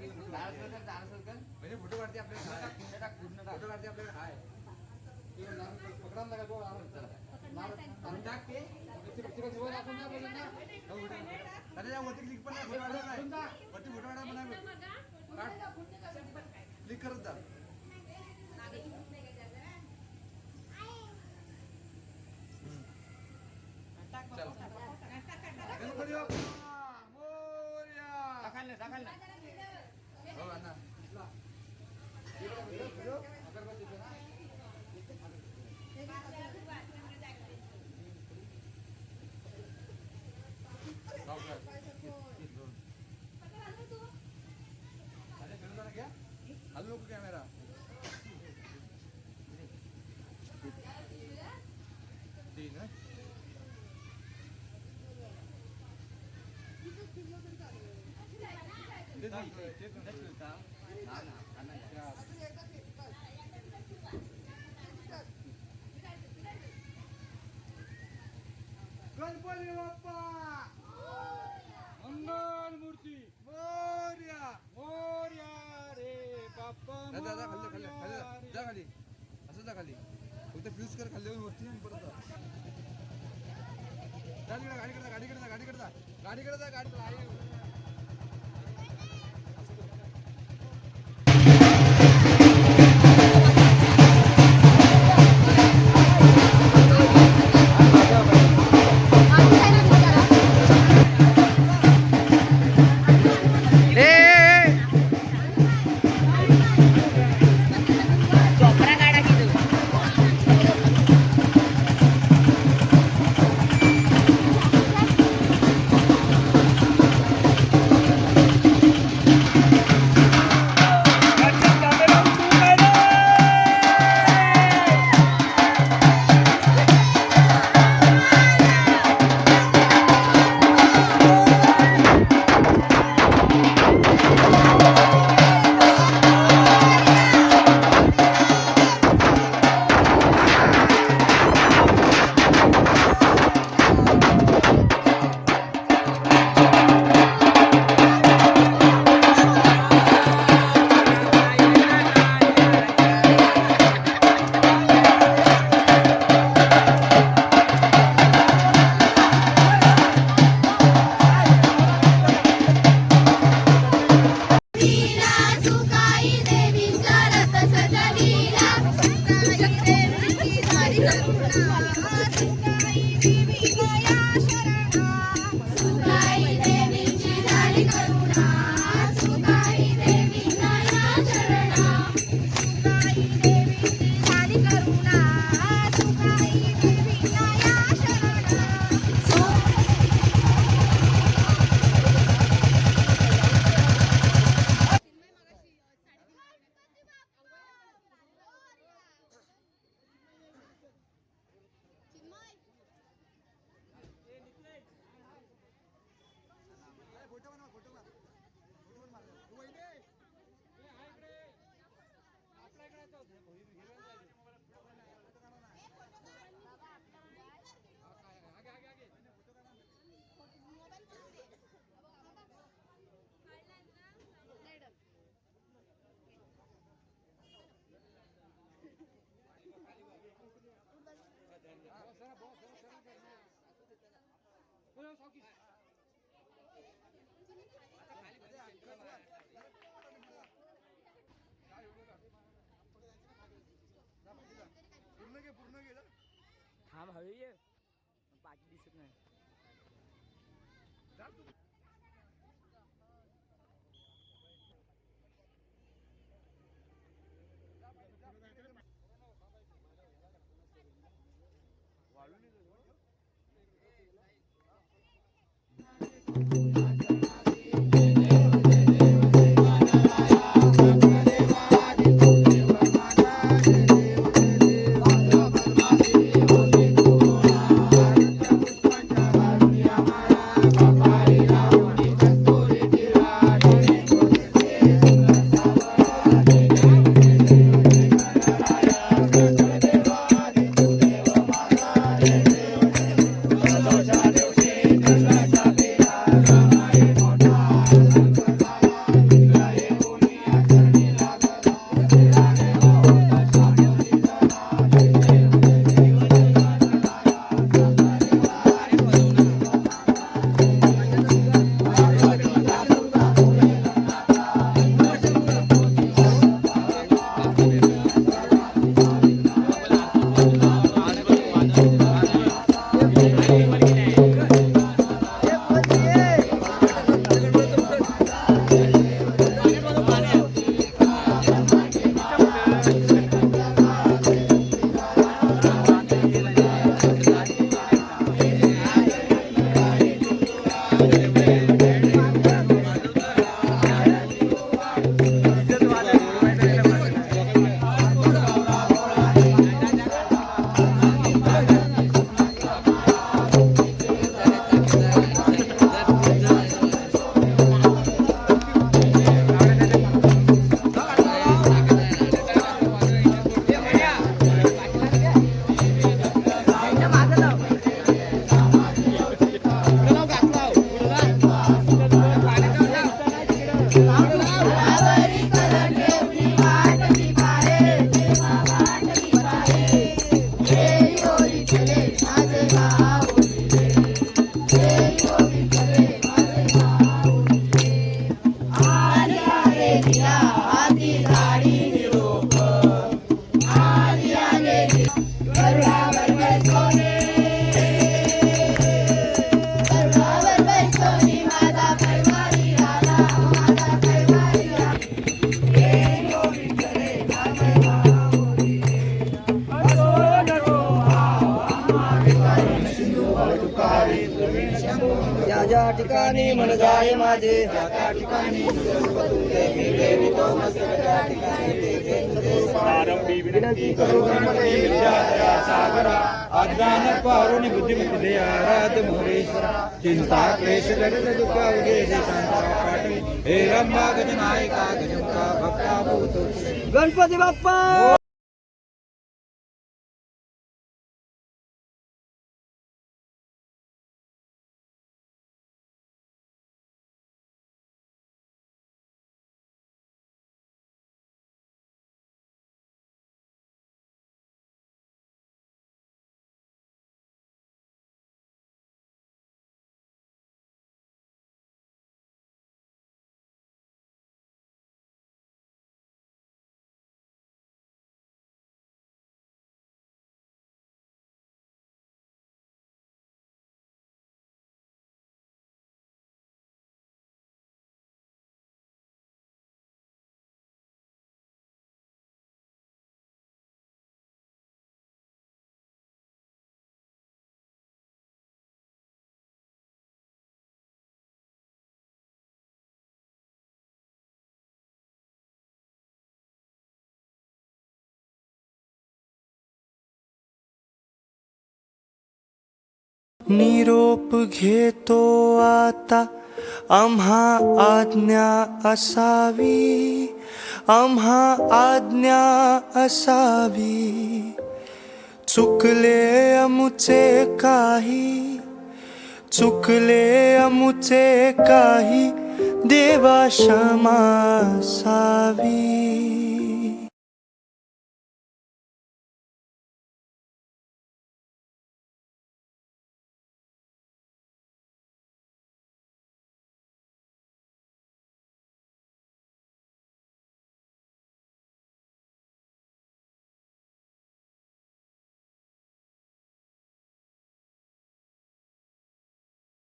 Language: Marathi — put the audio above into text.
म्हणजे फोटो काढते आपल्याला हाय. फोटो काढते आपल्याला आणि टाक ते वरती क्लिक पण नाही वरती फोटो काढा काढ. क्लिक करत जा. चल. गणपती बाप्पा. मोरया. टाकाल ना, गणपती बाप्पा मंगल मूर्ती मोर्या मोर्या रे बाप्पा दादा जा जा, खाली जा, खाली जा खाली असं जा खाली फक्त फ्यूज कर खाल्ल्यावर वरती आणि परत जा गाडीकडे जा गाडीकडे जा गाडीकडे जा गाडीकडे जा गाडी Thank you. पूर्ण घे पूर्ण घे थांब हवे ये बाकी दिसत नाही. मन जाय माझे. त्या त्या ठिकाणी मी ठेवितो मस्तक त्या ठिकाणी प्रारंभी विनंती करू गणपती विद्याधरा सागरा. अज्ञान पारुणी बुद्धिमती आराध मोरेश्वरा. चिंता क्लेश दुःख शांता हे रंभा गजनायका गजमुखा भक्ता भूतो गणपती बाप्पा! निरोप घेतो आता. आम्हा आज्ञा असावी. आम्हा आज्ञा असावी. चुकले अमुचे काही. चुकले अमुचे काही. देवा क्षमा असावी